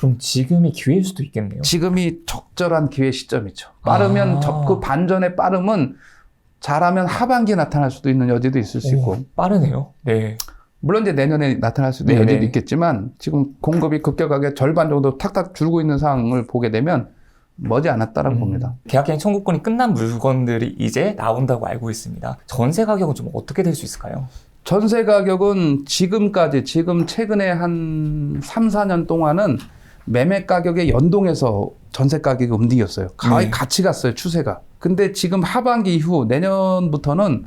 그럼 지금이 기회일 수도 있겠네요. 지금이 적절한 기회 시점이죠. 빠르면 아. 접그 반전의 빠름은 잘하면 하반기에 나타날 수도 있는 여지도 있을 수 있고 오, 빠르네요. 네. 물론 이제 내년에 나타날 수도 있는. 여지도 있겠지만 지금 공급이 급격하게 절반 정도 탁탁 줄고 있는 상황을 보게 되면 머지 않았다라고 음, 봅니다. 계약갱 청구권이 끝난 물건들이 이제 나온다고 알고 있습니다. 전세 가격은 좀 어떻게 될 수 있을까요? 전세 가격은 지금까지 지금 최근에 한 3, 4년 동안은 매매 가격에 연동해서 전세 가격이 움직였어요. 거의 네. 같이 갔어요, 추세가. 근데 지금 하반기 이후 내년부터는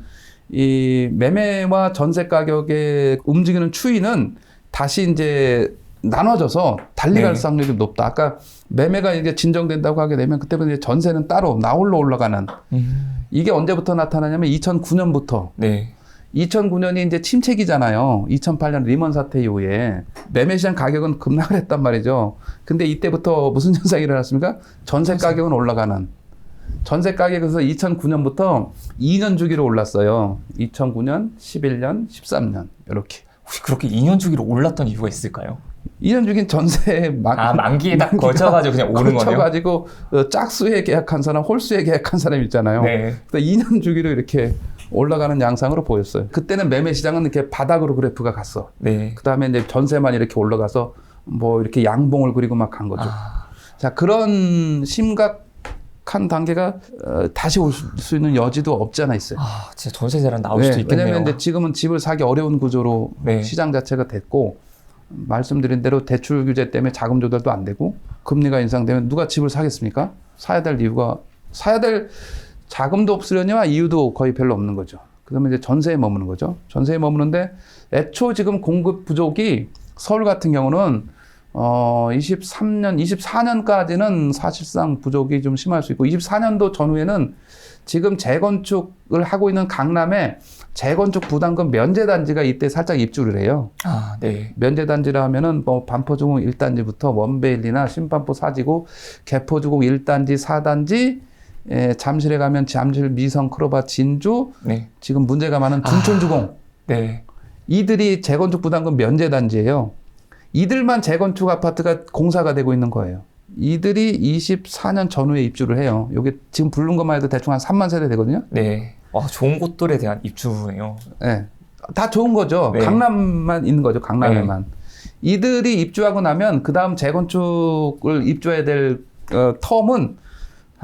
이 매매와 전세 가격의 움직이는 추이는 다시 이제 나눠져서 달리 갈 네. 확률이 높다. 아까 매매가 이제 진정된다고 하게 되면 그때부터 이제 전세는 따로 나홀로 올라가는 음, 이게 언제부터 나타나냐면 2009년부터 네. 2009년이 이제 침체기잖아요. 2008년 리먼 사태 이후에 매매 시장 가격은 급락을 했단 말이죠. 근데 이때부터 무슨 현상이 일어났습니까? 전세 가격은 올라가는. 전세 가격에서 2009년부터 2년 주기로 올랐어요. 2009년, 11년, 13년 이렇게. 혹시 그렇게 2년 주기로 올랐던 이유가 있을까요? 2년 주기는 전세 만, 아, 만기에 딱 걸쳐가지고 그냥 오는 거네요? 거쳐가지고 어, 짝수에 계약한 사람, 홀수에 계약한 사람 있잖아요. 네. 그래서 2년 주기로 이렇게 올라가는 양상으로 보였어요. 그때는 매매 시장은 이렇게 바닥으로 그래프가 갔어. 네. 그 다음에 이제 전세만 이렇게 올라가서 뭐 이렇게 양봉을 그리고 막 간 거죠. 아, 자, 그런 심각 한 단계가 어, 다시 올 수 있는 여지도 없지 않아 있어요. 아, 진짜 전세 대란 나올 네, 수도 있겠네요. 왜냐면 이제 지금은 집을 사기 어려운 구조로 네. 시장 자체가 됐고 말씀드린 대로 대출 규제 때문에 자금 조달도 안 되고 금리가 인상되면 누가 집을 사겠습니까? 사야 될 이유가 사야 될 자금도 없으려니와 이유도 거의 별로 없는 거죠. 그러면 이제 전세에 머무는 거죠. 전세에 머무는데 애초 지금 공급 부족이 서울 같은 경우는 어 23년, 24년까지는 사실상 부족이 좀 심할 수 있고 24년도 전후에는 지금 재건축을 하고 있는 강남에 재건축 부담금 면제 단지가 이때 살짝 입주를 해요. 아, 네. 면제 단지라 하면은 뭐 반포주공 1단지부터 원베일리나 신반포 사지구, 개포주공 1단지, 4단지, 에, 잠실에 가면 잠실 미성 크로바 진주, 네. 지금 문제가 많은 둔촌주공. 네. 이들이 재건축 부담금 면제 단지예요. 이들만 재건축 아파트가 공사가 되고 있는 거예요. 이들이 24년 전후에 입주를 해요. 여기 지금 부른 것만 해도 대충 한 3만 세대 되거든요. 네. 와, 좋은 곳들에 대한 입주네요. 예. 다 좋은 거죠. 네. 강남만 있는 거죠. 강남에만. 이들이 입주하고 나면 그 다음 재건축을 입주해야 될 어, 텀은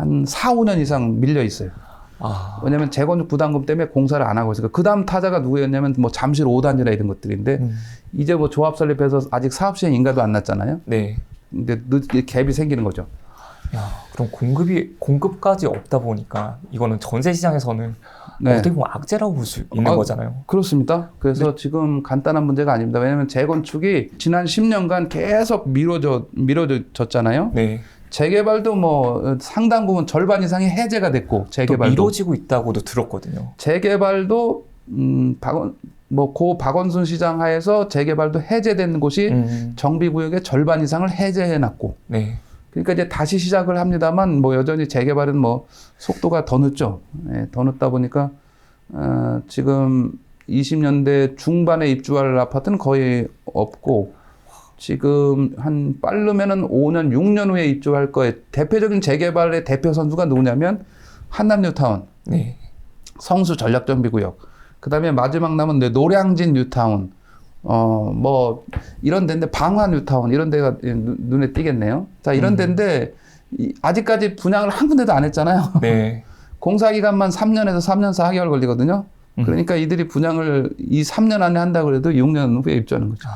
한 4, 5년 이상 밀려 있어요. 아, 왜냐면 재건축 부담금 때문에 공사를 안 하고 있으니까 그 다음 타자가 누구였냐면 뭐 잠실 5단지나 이런 것들인데 음, 이제 뭐 조합 설립해서 아직 사업 시행 인가도 안 났잖아요. 네. 근데 늦, 갭이 생기는 거죠. 야, 그럼 공급이 공급까지 없다 보니까 이거는 전세 시장에서는 네. 어떻게 보면 악재라고 볼 수 있는 아, 거잖아요. 그렇습니다. 그래서 지금 간단한 문제가 아닙니다. 왜냐하면 재건축이 지난 10년간 계속 미뤄져 미뤄졌잖아요. 네. 재개발도 뭐 상당 부분 절반 이상이 해제가 됐고 또 재개발도 미뤄지고 있다고도 들었거든요. 재개발도 음 박원 뭐고 박원순 시장 하에서 재개발도 해제된 곳이 음, 정비구역의 절반 이상을 해제해 놨고 네. 그러니까 이제 다시 시작을 합니다만 뭐 여전히 재개발은 뭐 속도가 더 늦죠. 예, 더 늦다 보니까 어, 지금 20년대 중반에 입주할 아파트는 거의 없고 지금 한 빠르면은 5년, 6년 후에 입주할 거에 대표적인 재개발의 대표 선수가 누구냐면 한남 뉴타운, 네. 성수 전략정비구역, 그다음에 마지막 남은 네, 노량진 뉴타운, 어 뭐 이런 데인데 방화 뉴타운 이런 데가 눈- 눈에 띄겠네요. 자 이런 음. 데인데 이- 아직까지 분양을 한 군데도 안 했잖아요. 네. 공사 기간만 3년에서 3년 4개월 걸리거든요. 음. 그러니까 이들이 분양을 이 3년 안에 한다 그래도 6년 후에 입주하는 거죠.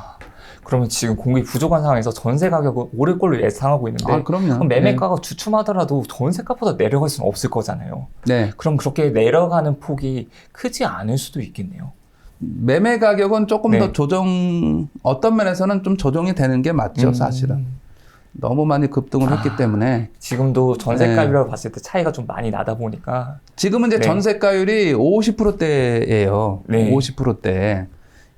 그러면 지금 공급이 부족한 상황에서 전세 가격은 오를 걸로 예상하고 있는데 아 그럼요. 그럼 매매가가 주춤하더라도 전세가보다 내려갈 수는 없을 거잖아요. 네. 네. 그럼 그렇게 내려가는 폭이 크지 않을 수도 있겠네요. 매매 가격은 조금 네. 더 조정 어떤 면에서는 좀 조정이 되는 게 맞죠, 음, 사실은. 너무 많이 급등을 아. 했기 때문에 지금도 전세가율을 봤을 때 차이가 좀 많이 나다 보니까 지금은 이제 네. 전세가율이 50%대예요. 네. 50%대.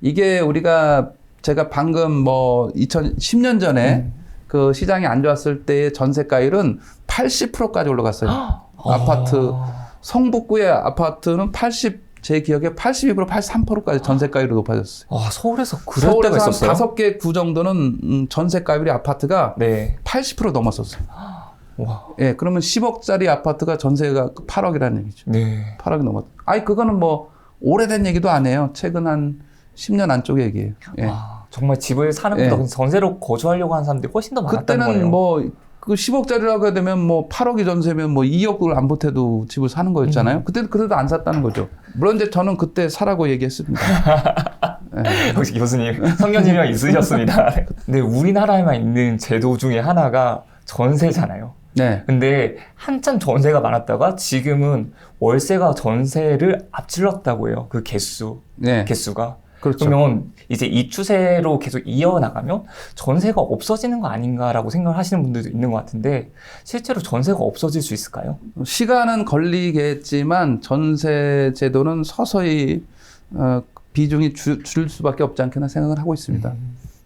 이게 우리가 제가 방금 뭐 2010년 전에 음. 그 시장이 안 좋았을 때의 전세가율은 80%까지 올라갔어요. 아파트. 아, 성북구의 아파트는 80, 제 기억에 82% 83%까지 전세가율이 높아졌어요. 아, 서울에서 그럴 때가 서울에서 있었어요. 다섯 개 구 정도는 음, 전세가율이 아파트가 네. 80% 넘었었어요. 와. 예, 그러면 10억짜리 아파트가 전세가 8억이라는 얘기죠. 네. 8억이 넘었. 아니 그거는 뭐 오래된 얘기도 아니에요. 최근 한 10년 안쪽의 얘기예요. 예. 와, 정말 집을 사는 예. 것보다 전세로 거주하려고 하는 사람들이 훨씬 더 많았다는 그때는 거예요. 뭐 그 10억짜리라고 하게 되면 뭐 8억이 전세면 뭐 2억을 안 보태도 집을 사는 음. 거였잖아요. 그때도 그래도 안 샀다는 거죠. 물론 이제 저는 그때 사라고 얘기했습니다. 예. 역시 교수님 성견지명 있으셨습니다. 근데 우리나라에만 있는 제도 중에 하나가 전세잖아요. 네. 근데 한참 전세가 많았다가 지금은 월세가 전세를 앞질렀다고 해요. 그 개수, 네. 개수가. 그렇죠. 그러면 이제 이 추세로 계속 이어나가면 전세가 없어지는 거 아닌가라고 생각을 하시는 분들도 있는 것 같은데 실제로 전세가 없어질 수 있을까요? 시간은 걸리겠지만 전세 제도는 서서히 어, 비중이 줄, 줄 수밖에 없지 않겠나 생각을 하고 있습니다.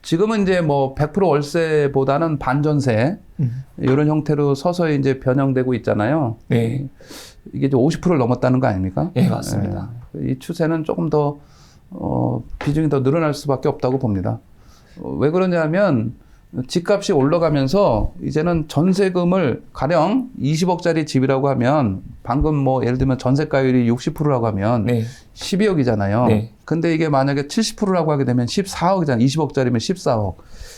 지금은 이제 뭐 100% 월세보다는 반전세 음. 이런 형태로 서서히 이제 변형되고 있잖아요. 네. 이게 이제 50%를 넘었다는 거 아닙니까? 예, 맞습니다. 예. 이 추세는 조금 더 어, 비중이 더 늘어날 수밖에 없다고 봅니다. 어, 왜 그러냐면 집값이 올라가면서 이제는 전세금을 가령 20억짜리 집이라고 하면 방금 뭐 예를 들면 전세가율이 60%라고 하면 네. 12억이잖아요. 네. 근데 이게 만약에 70%라고 하게 되면 14억이잖아요. 20억짜리면 14억.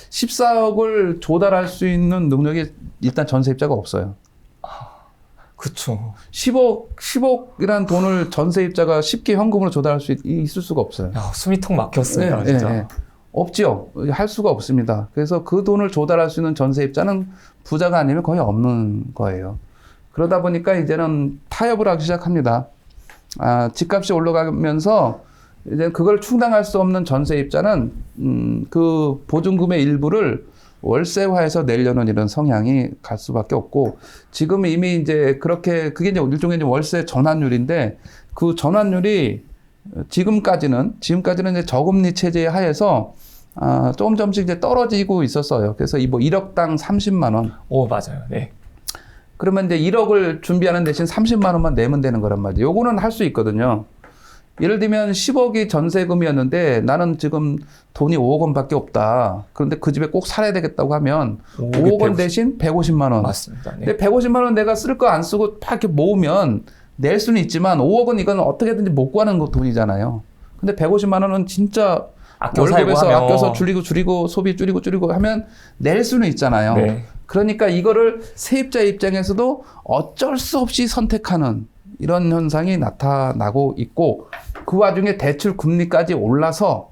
14억을 조달할 수 있는 능력이 일단 전세입자가 없어요. 그쵸. 10억, 10억이란 돈을 전세입자가 쉽게 현금으로 조달할 수 있, 있을 수가 없어요. 야, 숨이 턱 막혔습니다, 네, 진짜. 네, 네. 없죠. 할 수가 없습니다. 그래서 그 돈을 조달할 수 있는 전세입자는 부자가 아니면 거의 없는 거예요. 그러다 보니까 이제는 타협을 하기 시작합니다. 아, 집값이 올라가면서 이제 그걸 충당할 수 없는 전세입자는 음, 그 보증금의 일부를 월세화해서 내려는 이런 성향이 갈 수밖에 없고 지금 이미 이제 그렇게 그게 이제 일종의 이제 월세 전환율인데 그 전환율이 지금까지는 지금까지는 이제 저금리 체제 하에서 아, 조금 조금씩 이제 떨어지고 있었어요. 그래서 이 뭐 1억당 30만 원. 오, 맞아요. 네. 그러면 이제 1억을 준비하는 대신 30만 원만 내면 되는 거란 말이에요. 요거는 할 수 있거든요. 예를 들면 10억이 전세금이었는데 나는 지금 돈이 5억 원밖에 없다. 그런데 그 집에 꼭 살아야 되겠다고 하면 5억 원 대신 150만 원. 맞습니다. 네. 근데 150만 원 내가 쓸 거 안 쓰고 팍 이렇게 모으면 낼 수는 있지만 5억은 이건 어떻게든지 못 구하는 거 돈이잖아요. 근데 150만 원은 진짜 월급에서 아껴서 줄이고 줄이고 소비 줄이고 줄이고 하면 낼 수는 있잖아요. 네. 그러니까 이거를 세입자 입장에서도 어쩔 수 없이 선택하는 이런 현상이 나타나고 있고 그 와중에 대출 금리까지 올라서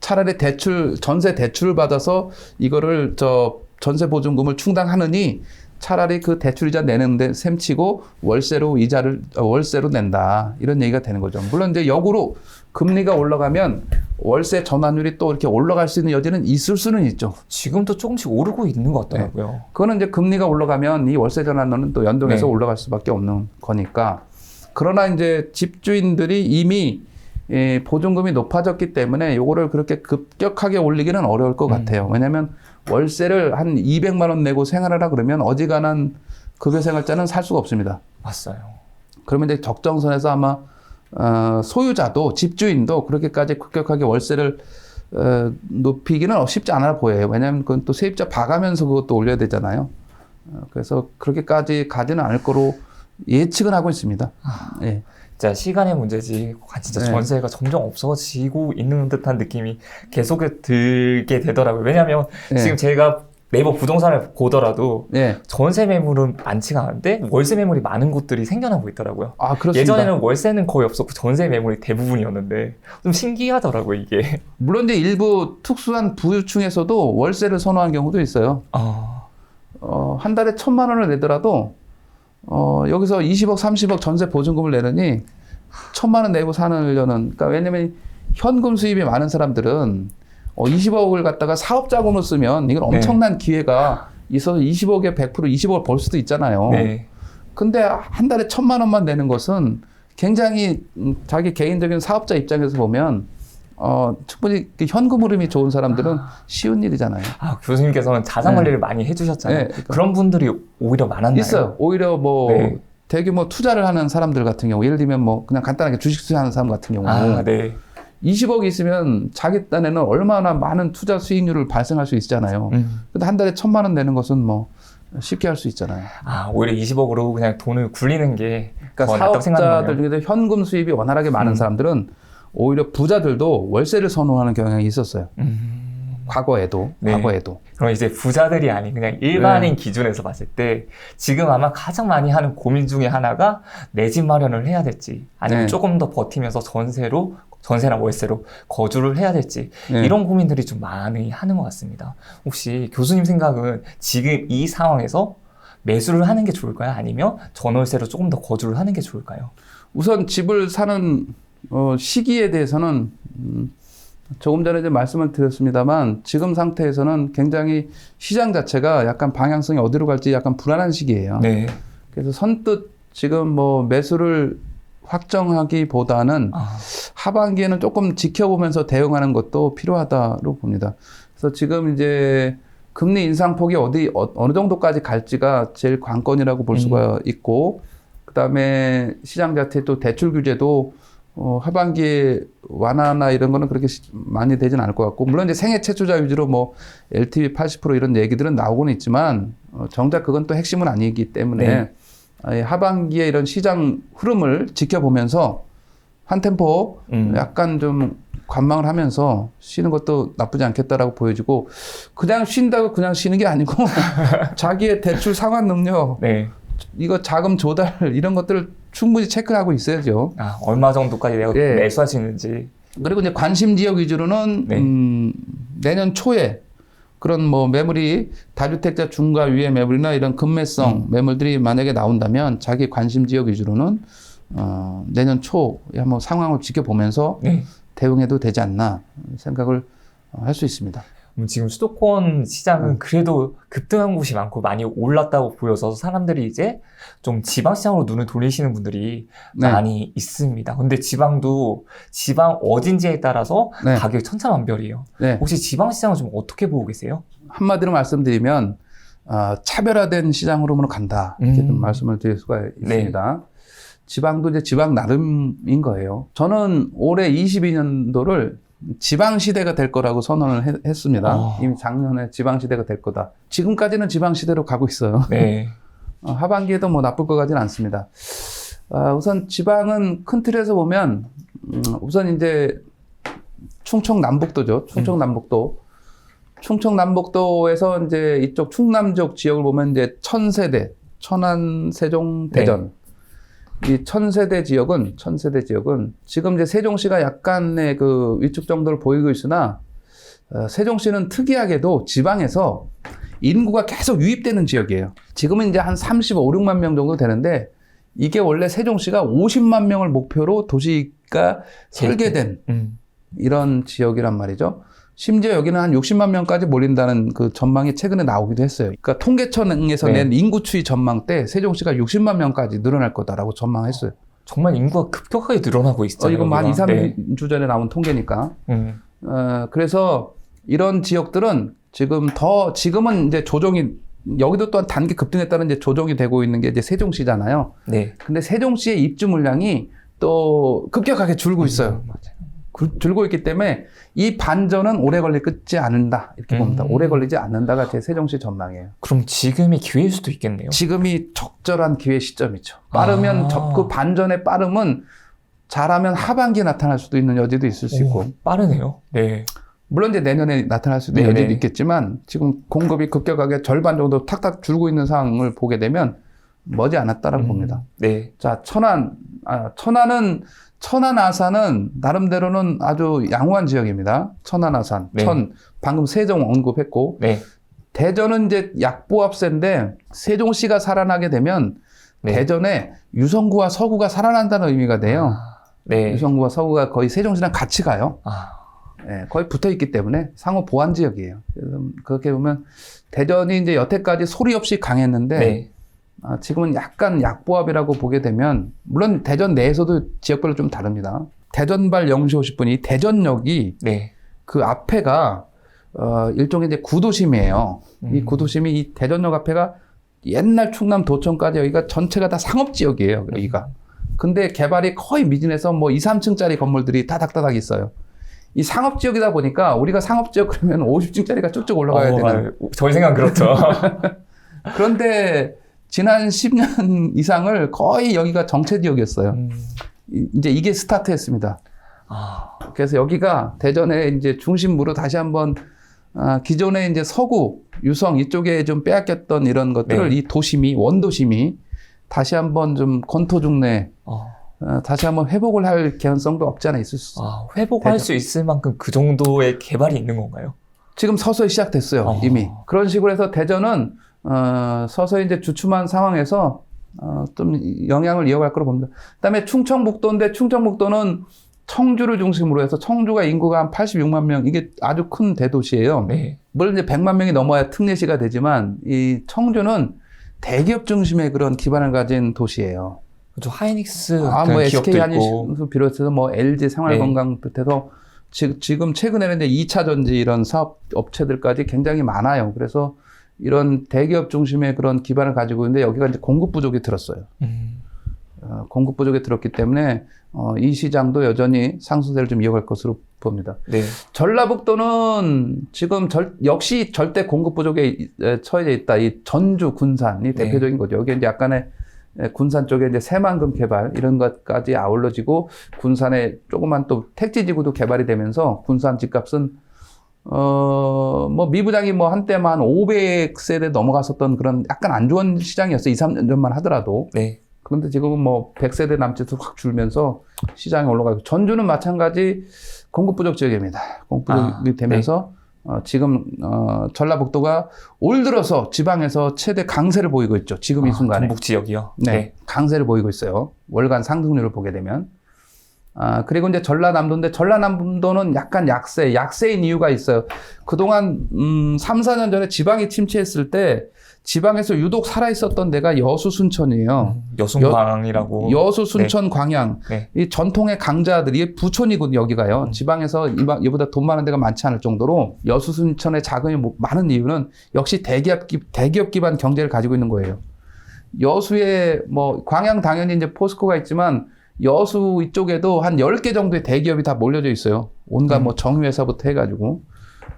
차라리 대출 전세 대출을 받아서 이거를 저 전세 보증금을 충당하느니 차라리 그 대출 이자 내는데 셈치고 월세로 이자를 어, 월세로 낸다 이런 얘기가 되는 거죠. 물론 이제 역으로 금리가 올라가면 월세 전환율이 또 이렇게 올라갈 수 있는 여지는 있을 수는 있죠. 지금도 조금씩 오르고 있는 것 같더라고요. 그거는 이제 금리가 올라가면 이 월세 전환율은 또 연동해서 네. 올라갈 수밖에 없는 거니까. 그러나 이제 집주인들이 이미 예, 보증금이 높아졌기 때문에 요거를 그렇게 급격하게 올리기는 어려울 것 음. 같아요. 왜냐하면 월세를 한 200만 원 내고 생활하라 그러면 어지간한 급여 생활자는 살 수가 없습니다. 맞아요. 그러면 이제 적정선에서 아마 어, 소유자도 집주인도 그렇게까지 급격하게 월세를 어, 높이기는 쉽지 않아 보여요. 왜냐하면 그건 또 세입자 봐가면서 그것도 올려야 되잖아요. 어, 그래서 그렇게까지 가지는 않을 거로 예측은 하고 있습니다. 예. 진짜 시간의 문제지. 아, 진짜 네. 전세가 점점 없어지고 있는 듯한 느낌이 계속 들게 되더라고요. 왜냐하면 네. 지금 제가 네이버 부동산을 보더라도 예. 전세 매물은 많지가 않은데 월세 매물이 많은 곳들이 생겨나고 있더라고요. 아 그렇습니다. 예전에는 월세는 거의 없었고 전세 매물이 대부분이었는데 좀 신기하더라고요 이게. 물론 이제 일부 특수한 부유층에서도 월세를 선호한 경우도 있어요. 아, 어, 한 달에 천만 원을 내더라도 어, 여기서 20억, 30억 전세 보증금을 내느니 천만 원 내고 사려는 그러니까 왜냐면 현금 수입이 많은 사람들은 어, 20억을 갖다가 사업 자금으로 쓰면 이건 네. 엄청난 기회가 있어서 20억에 100% 20억을 벌 수도 있잖아요. 네. 근데 한 달에 천만 원만 내는 것은 굉장히 음, 자기 개인적인 사업자 입장에서 보면 어, 충분히 그 현금 흐름이 좋은 사람들은 쉬운 일이잖아요. 아 교수님께서는 자산 네. 관리를 많이 해주셨잖아요. 네, 그러니까. 그런 분들이 오히려 많았나요? 있어요. 오히려 뭐 네. 대규모 투자를 하는 사람들 같은 경우, 예를 들면 뭐 그냥 간단하게 주식 투자하는 사람 같은 경우, 아, 네. 20억이 있으면 자기 딴에는 얼마나 많은 투자 수익률을 발생할 수 있잖아요. 음. 근데 한 달에 천만 원 내는 것은 뭐 쉽게 할 수 있잖아요. 아, 오히려 20억으로 그냥 돈을 굴리는 게 그러니까 사업자들. 중에서 현금 수입이 원활하게 많은 음. 사람들은 오히려 부자들도 월세를 선호하는 경향이 있었어요. 음. 과거에도, 네. 과거에도. 그럼 이제 부자들이 아닌 그냥 네. 일반인 기준에서 봤을 때 지금 아마 가장 많이 하는 고민 중에 하나가 내 집 마련을 해야 될지 아니면 네. 조금 더 버티면서 전세로 전세나 월세로 거주를 해야 될지 네. 이런 고민들이 좀 많이 하는 것 같습니다. 혹시 교수님 생각은 지금 이 상황에서 매수를 하는 게 좋을까요? 아니면 전월세로 조금 더 거주를 하는 게 좋을까요? 우선 집을 사는 어, 시기에 대해서는 음, 조금 전에 이제 말씀을 드렸습니다만 지금 상태에서는 굉장히 시장 자체가 약간 방향성이 어디로 갈지 약간 불안한 시기예요. 네. 그래서 선뜻 지금 뭐 매수를 확정하기보다는 아, 하반기에는 조금 지켜보면서 대응하는 것도 필요하다고 봅니다. 그래서 지금 이제 금리 인상폭이 어디 어, 느 정도까지 갈지가 제일 관건이라고 볼 음. 수가 있고 그다음에 시장 자체 또 대출 규제도 어, 하반기에 완화나 이런 거는 그렇게 시- 많이 되진 않을 것 같고 물론 이제 생애 최초자 위주로 뭐 LTV 80% 이런 얘기들은 나오고는 있지만 어, 정작 그건 또 핵심은 아니기 때문에 네. 아, 이 하반기에 이런 시장 흐름을 지켜보면서 한 템포 음. 약간 좀 관망을 하면서 쉬는 것도 나쁘지 않겠다라고 보여지고 그냥 쉰다고 그냥 쉬는 게 아니고 자기의 대출 상환 능력 네. 이거 자금 조달 이런 것들을 충분히 체크하고 있어야죠. 아, 얼마 정도까지 내가 예. 매수할 수 있는지. 그리고 이제 관심 지역 위주로는 네. 음, 내년 초에 그런 뭐 매물이 다주택자 중과 위의 매물이나 이런 급매성 음. 매물들이 만약에 나온다면 자기 관심 지역 위주로는 어, 내년 초에 한번 상황을 지켜보면서 네. 대응해도 되지 않나 생각을 어, 할수 있습니다. 음, 지금 수도권 시장은 음. 그래도 급등한 곳이 많고 많이 올랐다고 보여서 사람들이 이제 좀 지방 시장으로 눈을 돌리시는 분들이 네. 많이 있습니다. 근데 지방도 지방 어딘지에 따라서 네. 가격이 천차만별이에요. 네. 혹시 지방 시장은 좀 어떻게 보고 계세요? 한마디로 말씀드리면 어, 차별화된 시장 흐름으로 간다 이렇게 음. 좀 말씀을 드릴 수가 네. 있습니다. 지방도 이제 지방 나름인 거예요. 저는 올해 22년도를 지방 시대가 될 거라고 선언을 했, 했습니다. 어. 이미 작년에 지방 시대가 될 거다. 지금까지는 지방 시대로 가고 있어요. 네. 어, 하반기에도 뭐 나쁠 것 같지는 않습니다. 아, 우선 지방은 큰 틀에서 보면 음, 우선 이제 충청 남북도죠. 충청 남북도. 충청 남북도에서 이제 이쪽 충남 쪽 지역을 보면 이제 천세대, 천안, 세종, 대전. 이 천세대 지역은 천세대 지역은 지금 이제 세종시가 약간의 그 위축 정도를 보이고 있으나 어, 세종시는 특이하게도 지방에서 인구가 계속 유입되는 지역이에요. 지금은 이제 한 35, 6만 명 정도 되는데 이게 원래 세종시가 50만 명을 목표로 도시가 설계된 음. 이런 지역이란 말이죠. 심지어 여기는 한 60만 명까지 몰린다는 그 전망이 최근에 나오기도 했어요. 그러니까 통계청에서 네. 낸 인구 추이 전망 때 세종시가 60만 명까지 늘어날 거다라고 전망했어요. 정말 인구가 급격하게 늘어나고 어, 있잖아요. 이건 만 2, 여기가. 3주 네. 전에 나온 통계니까. 음. 어, 그래서 이런 지역들은 지금 더 지금은 이제 조정이 여기도 또한 단기 급등했다는 이제 조정이 되고 있는 게 이제 세종시잖아요. 네. 근데 세종시의 입주 물량이 또 급격하게 줄고 있어요. 음, 맞아요. 그- 줄고 있기 때문에 이 반전은 오래 걸리지 않는다 이렇게 봅니다. 음. 오래 걸리지 않는다가 제 세종시 전망이에요. 그럼 지금이 기회일 수도 있겠네요. 지금이 적절한 기회 시점이죠. 빠르면 아. 접- 그 반전의 빠름은 잘하면 하반기에 나타날 수도 있는 여지도 있을 수 있고 오, 빠르네요. 네. 물론 이제 내년에 나타날 수도. 있는 여지도 있겠지만 지금 공급이 급격하게 절반 정도 탁탁 줄고 있는 상황을 보게 되면 머지 않았다라고 음, 봅니다. 네. 자 천안 아, 천안은 천안 아산은 나름대로는 아주 양호한 지역입니다. 천안 아산 네. 천 방금 세종 언급했고 네. 대전은 이제 약보합세인데 세종시가 살아나게 되면 네. 대전에 유성구와 서구가 살아난다는 의미가 돼요. 네. 유성구와 서구가 거의 세종시랑 같이 가요. 아, 예, 거의 붙어 있기 때문에 상호 보완 지역이에요. 그렇게 보면 대전이 이제 여태까지 소리 없이 강했는데 네. 아, 지금은 약간 약보합이라고 보게 되면 물론 대전 내에서도 지역별로 좀 다릅니다. 대전발 영시 오실 분이 대전역이 네. 그 앞에가 어, 일종의 이제 구도심이에요. 이 음. 구도심이 이 대전역 앞에가 옛날 충남 도청까지 여기가 전체가 다 상업 지역이에요. 여기가. 근데 개발이 거의 미진해서 뭐 2, 3층짜리 건물들이 다닥다닥 있어요. 이 상업 지역이다 보니까 우리가 상업 지역 그러면 50층짜리가 쭉쭉 올라가야 어, 되는. 아, 저희 생각 그렇죠. 그런데 지난 10년 이상을 거의 여기가 정체 지역이었어요. 음, 이- 이제 이게 스타트했습니다. 아, 그래서 여기가 대전의 이제 중심부로 다시 한번 아, 기존의 이제 서구, 유성 이쪽에 좀 빼앗겼던 이런 것들을 네. 이 도심이 원도심이 다시 한번 좀 건토 중내 어, 어, 다시 한번 회복을 할 개연성도 없지 않아 있을 수 있어요. 아, 회복할 대전. 수 있을 만큼 그 정도의 개발이 있는 건가요? 지금 서서히 시작됐어요 어. 이미 그런 식으로 해서 대전은 어, 서서히 이제 주춤한 상황에서 어, 좀 영향을 이어갈 거로 봅니다. 그다음에 충청북도인데 충청북도는 청주를 중심으로 해서 청주가 인구가 한 86만 명 이게 아주 큰 대도시예요. 네. 물론 이제 100만 명이 넘어야 특례시가 되지만 이 청주는 대기업 중심의 그런 기반을 가진 도시예요. 저 하이닉스 아, 뭐 SK. 한일수 비롯해서 뭐 LG 생활건강 비롯해서 지- 지금 최근에는 이제 2차 전지 이런 사업 업체들까지 굉장히 많아요. 그래서 이런 대기업 중심의 그런 기반을 가지고 있는데 여기가 이제 공급 부족이 들었어요. 음, 어, 공급 부족이 들었기 때문에 어, 이 시장도 여전히 상승세를 좀 이어갈 것으로 봅니다. 네. 전라북도는 지금 절- 역시 절대 공급 부족에 처해져 있다. 이 전주 군산이 네. 대표적인 거죠. 여기 이제 약간의 에, 군산 쪽에 이제 새만금 개발 이런 것까지 아울러지고 군산에 조그만 또 택지 지구도 개발이 되면서 군산 집값은 어 뭐 미부장이 뭐 한때만 500세대 넘어갔었던 그런 약간 안 좋은 시장이었어요. 2, 3년 전만 하더라도. 네. 그런데 지금은 뭐 100세대 남짓도 확 줄면서 시장이 올라가고 전주는 마찬가지 공급 부족 지역입니다. 공급 부족이 아, 되면서 어, 지금 어, 전라북도가 올 들어서 지방에서 최대 강세를 보이고 있죠. 지금 이 아, 순간에. 경북 지역이요. 네, 강세를 보이고 있어요. 월간 상승률을 보게 되면. 아, 그리고 이제 전라남도인데 전라남도는 약간 약세, 약세인 이유가 있어요. 그동안, 음, 3, 4년 전에 지방이 침체했을 때 지방에서 유독 살아 있었던 데가 여수 순천이에요. 음, 여순광이라고. 여수, 순천, 광양. 네. 이 전통의 강자들이 부촌이거든요, 여기가요. 음. 지방에서 이마- 이보다 돈 많은 데가 많지 않을 정도로 여수, 순천의 자금이 뭐- 많은 이유는 역시 대기업, 기- 대기업 기반 경제를 가지고 있는 거예요. 여수에 뭐, 광양 당연히 이제 포스코가 있지만 여수 이쪽에도 한 10개 정도의 대기업이 다 몰려져 있어요. 온갖 음. 뭐 정유회사부터 해가지고.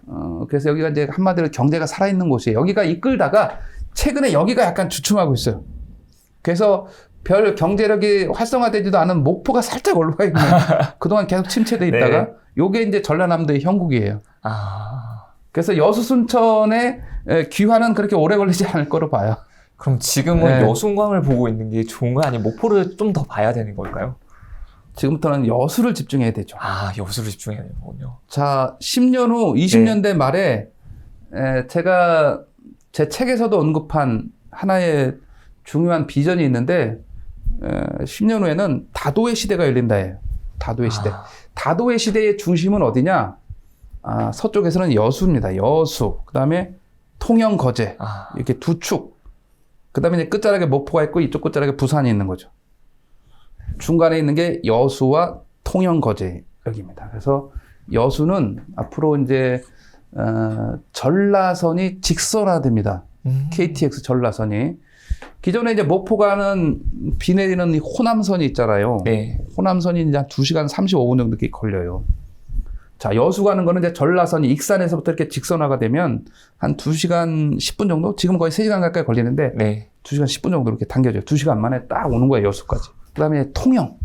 어, 그래서 여기가 이제 한마디로 경제가 살아있는 곳이에요. 여기가 이끌다가 최근에 여기가 약간 주춤하고 있어요. 그래서 별 경제력이 활성화되지도 않은 목포가 살짝 올라가 있는 그동안 계속 침체돼 있다가 네. 요게 이제 전라남도의 형국이에요. 아, 그래서 여수 순천의 에, 귀환은 그렇게 오래 걸리지 않을 거로 봐요. 그럼 지금은 네. 여순광을 보고 있는 게 좋은 거야? 아니면 목포를 좀 더 봐야 되는 걸까요? 지금부터는 여수를 집중해야 되죠. 아, 여수를 집중해야 되는 거군요. 자, 10년 후 20년대 말에 에, 제가 제 책에서도 언급한 하나의 중요한 비전이 있는데 에, 10년 후에는 다도의 시대가 열린다예요. 다도의 시대. 아, 다도의 시대의 중심은 어디냐? 아, 서쪽에서는 여수입니다. 여수. 그다음에 통영 거제. 아, 이렇게 두 축. 그 다음에 이제 끝자락에 목포가 있고 이쪽 끝자락에 부산이 있는 거죠. 중간에 있는 게 여수와 통영 거제 여기입니다. 그래서 여수는 앞으로 이제 어, 전라선이 직선화됩니다. 음. KTX 전라선이 기존에 이제 목포 가는 비 내리는 이 호남선이 있잖아요. 네. 호남선이 이제 한 2시간 35분 정도 걸려요. 자, 여수 가는 거는 이제 전라선이 익산에서부터 이렇게 직선화가 되면 한 2시간 10분 정도? 지금 거의 3시간 가까이 걸리는데 네. 2시간 10분 정도 이렇게 당겨져요. 2시간 만에 딱 오는 거예요, 여수까지. 그 다음에 통영.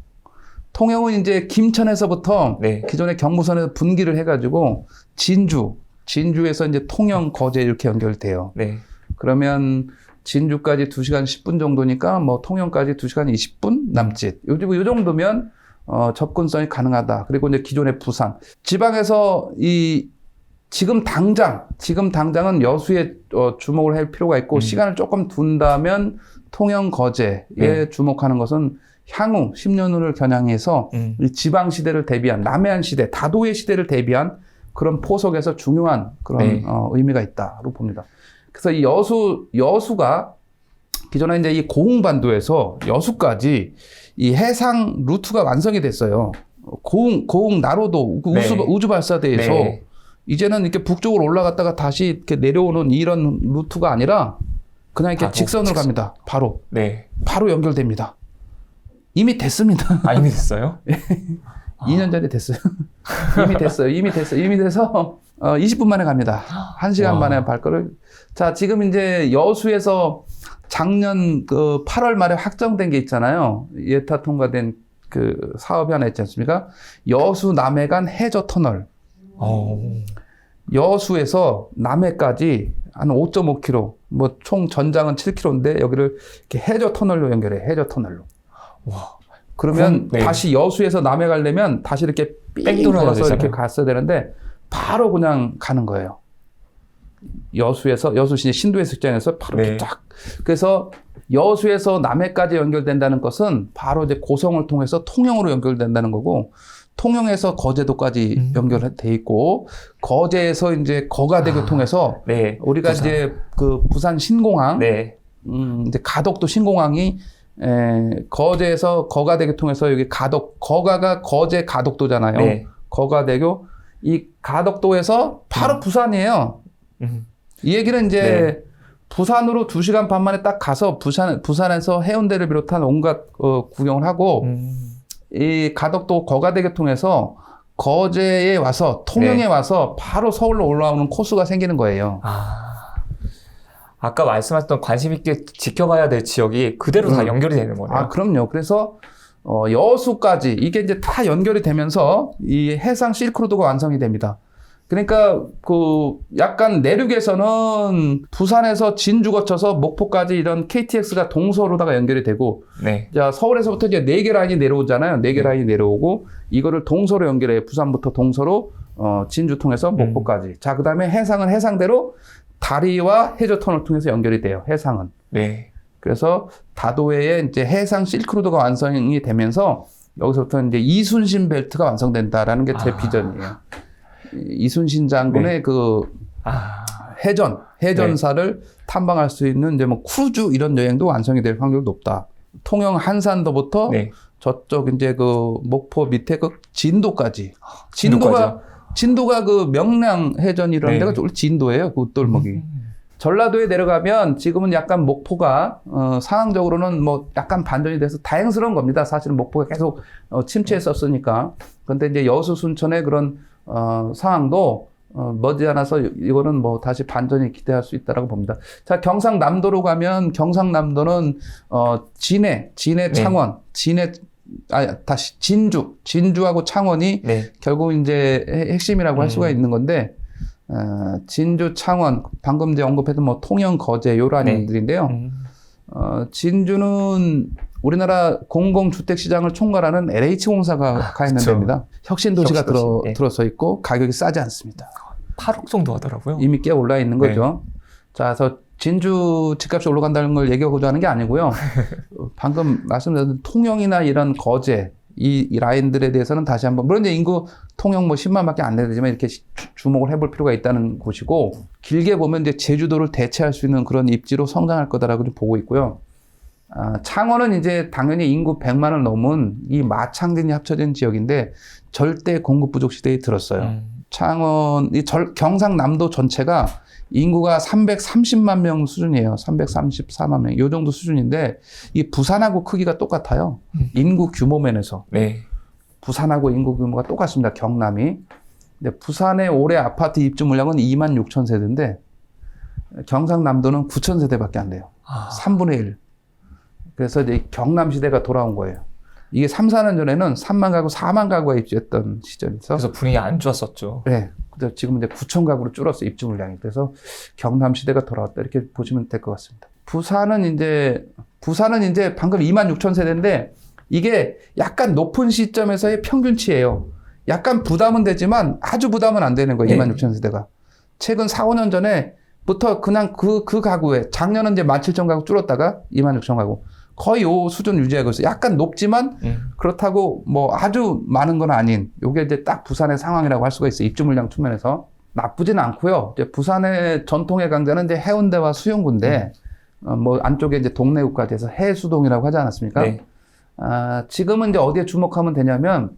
통영은 이제 김천에서부터 네. 기존의 경부선에서 분기를 해 가지고 진주, 진주에서 이제 통영, 거제 이렇게 연결돼요. 네. 그러면 진주까지 2시간 10분 정도니까 뭐 통영까지 2시간 20분 남짓. 요즘 요 정도면 어, 접근성이 가능하다. 그리고 이제 기존의 부산. 지방에서 이 지금 당장, 지금 당장은 여수에 어, 주목을 할 필요가 있고 음. 시간을 조금 둔다면 통영 거제에 네. 주목하는 것은 향후 10년 후를 겨냥해서 음. 이 지방 시대를 대비한 남해안 시대, 다도의 시대를 대비한 그런 포석에서 중요한 그런 네. 어, 의미가 있다로 봅니다. 그래서 이 여수 여수가 기존에 이제 이 고흥반도에서 여수까지 이 해상 루트가 완성이 됐어요. 고흥 고흥 나로도 그 네. 우주, 우주 발사대에서 네. 이제는 이렇게 북쪽으로 올라갔다가 다시 이렇게 내려오는 이런 루트가 아니라 그냥 이렇게 아, 직선으로 직선. 갑니다. 바로 네. 바로 연결됩니다. 이미 됐습니다. 아, 이미 됐어요? 아. 2년 전에 됐어요. 이미 됐어요. 이미 됐어요. 이미 돼서 어, 20분 만에 갑니다. 1시간 와. 만에 발걸을. 자, 지금 이제 여수에서 작년 그 8월 말에 확정된 게 있잖아요. 예타 통과된 그 사업이 하나 있지 않습니까? 여수 남해간 해저 터널. 어. 여수에서 남해까지 한 5.5km, 뭐 총 전장은 7km인데 여기를 이렇게 해저 터널로 연결해. 해저 터널로. 와. 그러면 그럼, 네. 다시 여수에서 남해 가려면 다시 이렇게 삥 돌아서 이렇게. 갔어야 되는데 바로 그냥 가는 거예요. 여수에서 여수시 신도해 직장에서 바로 네. 쫙. 그래서 여수에서 남해까지 연결된다는 것은 바로 이제 고성을 통해서 통영으로 연결된다는 거고 통영에서 거제도까지 음. 연결돼 있고 거제에서 이제 거가대교 아. 통해서 네. 우리가 부산. 이제 그 부산 신공항 네. 음, 이제 가덕도 신공항이 에, 거제에서 거가대교 통해서 여기 가덕 거가가 거제 가덕도잖아요. 네. 거가대교 이 가덕도에서 바로 음. 부산이에요. 음. 이 얘기는 이제 네. 부산으로 2시간 반 만에 딱 가서 부산 부산에서 해운대를 비롯한 온갖 어, 구경을 하고 음. 이 가덕도 거가대교 통해서 거제에 와서 통영에 네. 와서 바로 서울로 올라오는 코스가 생기는 거예요. 아. 아까 말씀하셨던 관심 있게 지켜가야 될 지역이 그대로 다 음. 연결이 되는 거네요. 아, 그럼요. 그래서 어, 여수까지 이게 이제 다 연결이 되면서 이 해상 실크로드가 완성이 됩니다. 그러니까 그 약간 내륙에서는 부산에서 진주 거쳐서 목포까지 이런 KTX가 동서로다가 연결이 되고 네. 자 서울에서부터 이제 네 개 라인이 내려오잖아요. 네개 네. 라인이 내려오고 이거를 동서로 연결해 부산부터 동서로 어, 진주 통해서 목포까지. 자 그다음에 해상은 해상대로 다리와 해저 터널 통해서 연결이 돼요. 해상은. 네. 그래서 다도해의 이제 해상 실크로드가 완성이 되면서 여기서부터 이제 이순신 벨트가 완성된다라는 게제 아. 비전이에요. 이- 이순신 장군의 그 아. 해전, 해전사를 탐방할 수 있는 이제 뭐 크루즈 이런 여행도 완성이 될 확률이 높다. 통영 한산도부터 네. 저쪽 이제 그 목포 밑에 그 진도까지. 진도가 진도까지요? 진도가 그 명량 해전이라는 네. 데가 좀 진도예요. 그 웃돌목이. 음. 전라도에 내려가면 지금은 약간 목포가 어, 상황적으로는 뭐 약간 반전이 돼서 다행스러운 겁니다. 사실은 목포가 계속 어, 침체했었으니까. 그런데 이제 여수 순천의 그런 어, 상황도 어, 머지않아서 이- 이거는 뭐 다시 반전이 기대할 수 있다라고 봅니다. 자 경상남도로 가면 경상남도는 어, 진해, 진해, 네. 창원, 진해 아 다시 진주, 진주하고 창원이 네. 결국 이제 핵- 핵심이라고 할 음. 수가 있는 건데 어, 진주, 창원, 방금 이제 언급했던 뭐 통영, 거제 요 라인들인데요. 음. 어, 진주는 우리나라 공공주택 시장을 총괄하는 LH공사가 아, 가 있는 그쵸. 데입니다. 혁신도시가 혁신도시, 들어, 네. 들어서 있고 가격이 싸지 않습니다. 8억 정도 하더라고요. 이미 꽤 올라 있는 네. 거죠. 자, 그래서 진주 집값이 올라간다는 걸 얘기하고자 하는 게 아니고요. 어, 방금 말씀드린 통영이나 이런 거제 이, 이 라인들에 대해서는 다시 한번 물론 이제 인구 통영 뭐 10만밖에 안 되지만 이렇게 주목을 해볼 필요가 있다는 곳이고 길게 보면 이제 제주도를 대체할 수 있는 그런 입지로 성장할 거다라고 좀 보고 있고요. 아, 창원은 이제 당연히 인구 100만을 넘은 이 마창진이 합쳐진 지역인데 절대 공급 부족 시대에 들었어요. 음. 창원, 이 절, 경상남도 전체가 인구가 330만 명 수준이에요. 334만 명. 요 정도 수준인데, 이 부산하고 크기가 똑같아요. 음. 인구 규모 면에서. 네. 부산하고 인구 규모가 똑같습니다. 경남이. 근데 부산의 올해 아파트 입주 물량은 2만 6천 세대인데, 경상남도는 9천 세대밖에 안 돼요. 아. 3분의 1. 그래서 이제 경남 시대가 돌아온 거예요. 이게 3, 4년 전에는 3만 가구, 4만 가구가 입주했던 시절에서 그래서 분위기 안 좋았었죠. 네. 근데 지금 이제 9천 가구로 줄었어 입주 물량이. 그래서 경남 시대가 돌아왔다 이렇게 보시면 될 것 같습니다. 부산은 이제 부산은 이제 방금 2만 6천 세대인데 이게 약간 높은 시점에서의 평균치예요. 약간 부담은 되지만 아주 부담은 안 되는 거예요. 네. 2만 6천 세대가. 최근 4, 5년 전에부터 그냥 그, 그 가구에 작년은 이제 1만 7천 가구 줄었다가 2만 6천 가구. 거의 요 수준 유지하고 있어요. 약간 높지만 음. 그렇다고 뭐 아주 많은 건 아닌 요게 이제 딱 부산의 상황이라고 할 수가 있어요. 입주 물량 측면에서 나쁘진 않고요. 이제 부산의 전통의 강자는 이제 해운대와 수영구인데 어, 뭐 안쪽에 이제 동래구까지 해서 해수동이라고 하지 않았습니까? 네. 아, 지금은 이제 어디에 주목하면 되냐면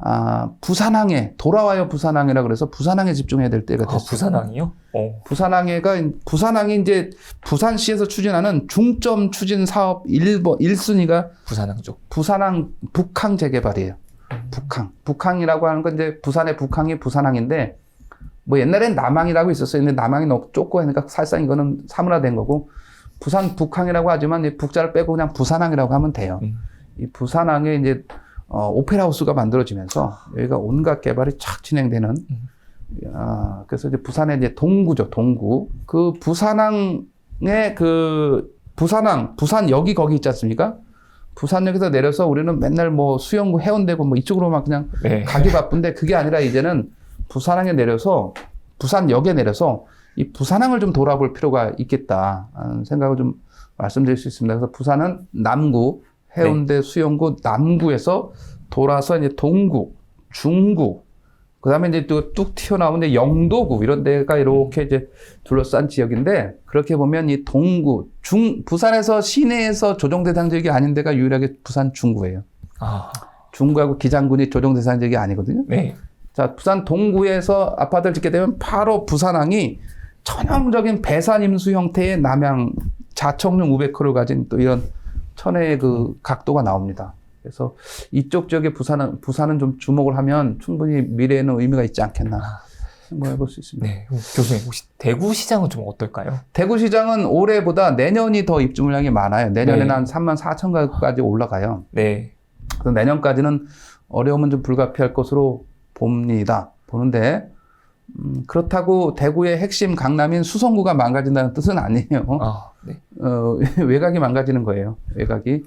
아, 부산항해 돌아와요 부산항해라 그래서 부산항에 집중해야 될 때가 아, 됐어요. 부산항이요? 어. 부산항해가 부산항이 이제 부산시에서 추진하는 중점 추진 사업 1번 1순위가 부산항 쪽. 부산항 북항 재개발이에요. 음. 북항. 북항이라고 하는 건 이제 부산의 북항이 부산항인데 뭐 옛날엔 남항이라고 있었어요. 근데 남항이 너무 좁고 하니까 사실상 이거는 사문화된 거고 부산 북항이라고 하지만 이 북자를 빼고 그냥 부산항이라고 하면 돼요. 음. 이 부산항에 이제 어, 오페라 하우스가 만들어지면서 여기가 온갖 개발이 착 진행되는 음. 아, 그래서 이제 부산에 이제 동구죠, 동구. 그 부산항의 그 부산항, 부산역이 거기 있지 않습니까? 부산역에서 내려서 우리는 맨날 뭐 수영구 해운대고 뭐 이쪽으로만 그냥 네. 가기 바쁜데 그게 아니라 이제는 부산항에 내려서 부산역에 내려서 이 부산항을 좀 돌아볼 필요가 있겠다 하는 생각을 좀 말씀드릴 수 있습니다. 그래서 부산은 남구, 해운대, 수영구, 남구에서 돌아서 이제 동구, 중구, 그 다음에 이제 또 뚝 튀어나오는 영도구 이런 데가 이렇게 이제 둘러싼 지역인데 그렇게 보면 이 동구, 중, 부산에서 시내에서 조정 대상 지역이 아닌 데가 유일하게 부산 중구예요. 아, 중구하고 기장군이 조정 대상 지역이 아니거든요. 네. 자, 부산 동구에서 아파트를 짓게 되면 바로 부산항이 전형적인 배산 임수 형태의 남양 자청룡 우베크를 가진 또 이런 천혜의 그 각도가 나옵니다. 그래서 이쪽 지역에 부산은 부산은 좀 주목을 하면 충분히 미래에는 의미가 있지 않겠나 생각해 볼 수 있습니다. 네. 교수님, 혹시 대구 시장은 좀 어떨까요? 대구 시장은 올해보다 내년이 더 입주 물량이 많아요. 내년에는 네. 한 3만 4천 가까지 올라가요. 네. 그래서 내년까지는 어려움은 좀 불가피할 것으로 봅니다. 보는데 음, 그렇다고 대구의 핵심 강남인 수성구가 망가진다는 뜻은 아니에요. 아, 네. 어, 외곽이 망가지는 거예요. 외곽이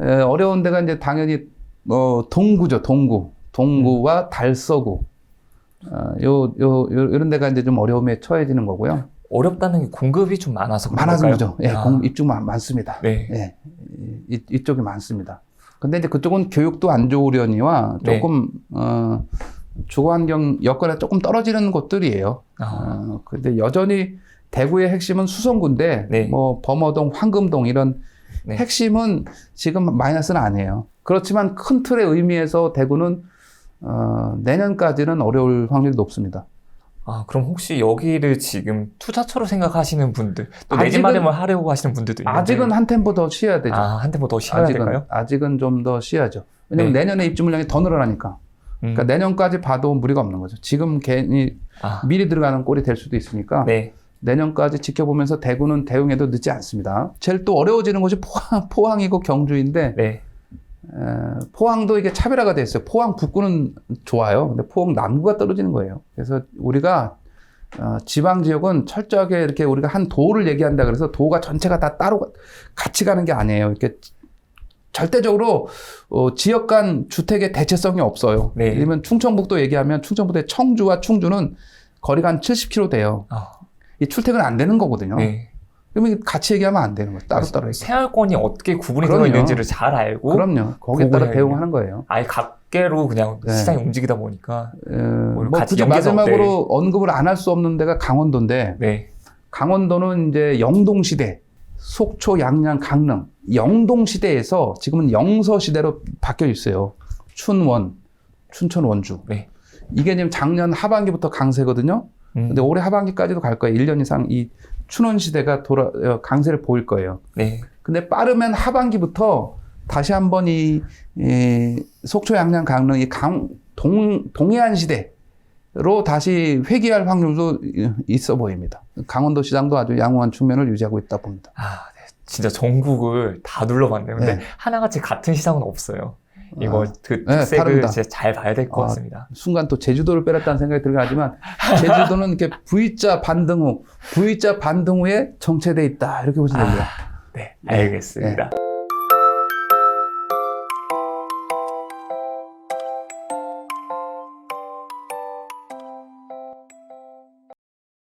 에, 어려운 데가 이제 당연히 어, 동구죠. 동구, 동구와 달서구. 어, 요, 요, 요, 이런 데가 이제 좀 어려움에 처해지는 거고요. 어렵다는 게 공급이 좀 많아서 그런 걸까요? 거죠. 예, 아, 공- 입주 많, 많습니다. 네. 예, 이, 이쪽이 많습니다. 근데 이제 그쪽은 교육도 안 좋으려니와 네. 조금 어, 주거 환경 여건에 조금 떨어지는 곳들이에요. 아, 어, 근데 여전히 대구의 핵심은 수성구인데 네. 뭐 범어동, 황금동 이런 네. 핵심은 지금 마이너스는 아니에요. 그렇지만 큰 틀의 의미에서 대구는 어, 내년까지는 어려울 확률이 높습니다. 아, 그럼 혹시 여기를 지금 투자처로 생각하시는 분들, 또 내 집 마련을 하려고 하시는 분들도 있는데. 아직은 한 템포 더 쉬어야 되죠. 아, 한 템포 더 쉬어야 아직은 될까요? 아직은 좀 더 쉬어야죠. 왜냐면 네. 내년에 입주 물량이 더 늘어나니까. 음. 그러니까 내년까지 봐도 무리가 없는 거죠. 지금 괜히 아, 미리 들어가는 꼴이 될 수도 있으니까 네. 내년까지 지켜보면서 대구는 대응해도 늦지 않습니다. 제일 또 어려워지는 곳이 포항, 포항이고 경주인데 네. 에, 포항도 이게 차별화가 돼 있어요. 포항 북구는 좋아요. 근데 포항 남구가 떨어지는 거예요. 그래서 우리가 어, 지방 지역은 철저하게 이렇게 우리가 한 도를 얘기한다 그래서 도가 전체가 다 따로 가- 같이 가는 게 아니에요. 이렇게 절대적으로 어, 지역 간 주택의 대체성이 없어요. 네. 예를 들면 충청북도 얘기하면 충청북도의 청주와 충주는 거리가 한 70km 돼요. 아, 이 출퇴근 안 되는 거거든요. 네. 그러면 같이 얘기하면 안 되는 거예요. 따로따로. 생활권이 어떻게 구분이. 되어 있는지를 잘 알고 그럼요. 거기에 따라 대응하는 거예요. 아예 각계로 그냥 네. 시장이 움직이다 보니까 에, 뭐 같이 마지막으로 언급을 안 할 수 없는 데가 강원도인데 네. 강원도는 이제 영동시대, 속초, 양양, 강릉 영동시대에서 지금은 영서시대로 바뀌어 있어요. 춘원, 춘천, 원주. 네. 이게 지금 작년 하반기부터 강세거든요. 음, 근데 올해 하반기까지도 갈 거예요. 1년 이상 이 춘원 시대가 돌아 어, 강세를 보일 거예요. 네. 근데 빠르면 하반기부터 다시 한번 이, 이 속초 양양 강릉 이 강, 동, 동해안 시대로 다시 회귀할 확률도 있어 보입니다. 강원도 시장도 아주 양호한 측면을 유지하고 있다 봅니다. 아, 네. 진짜 전국을 다 둘러봤네요. 근데 네. 하나같이 같은 시장은 없어요. 이거 아, 그 네, 특색을. 진짜 잘 봐야 될것 아, 같습니다. 순간 또 제주도를 빼렸다는 생각이 들긴 하지만 제주도는 이렇게 V자 반등 후, V자 반등 후에 정체돼 있다 이렇게 보시면 됩니다. 네, 알겠습니다.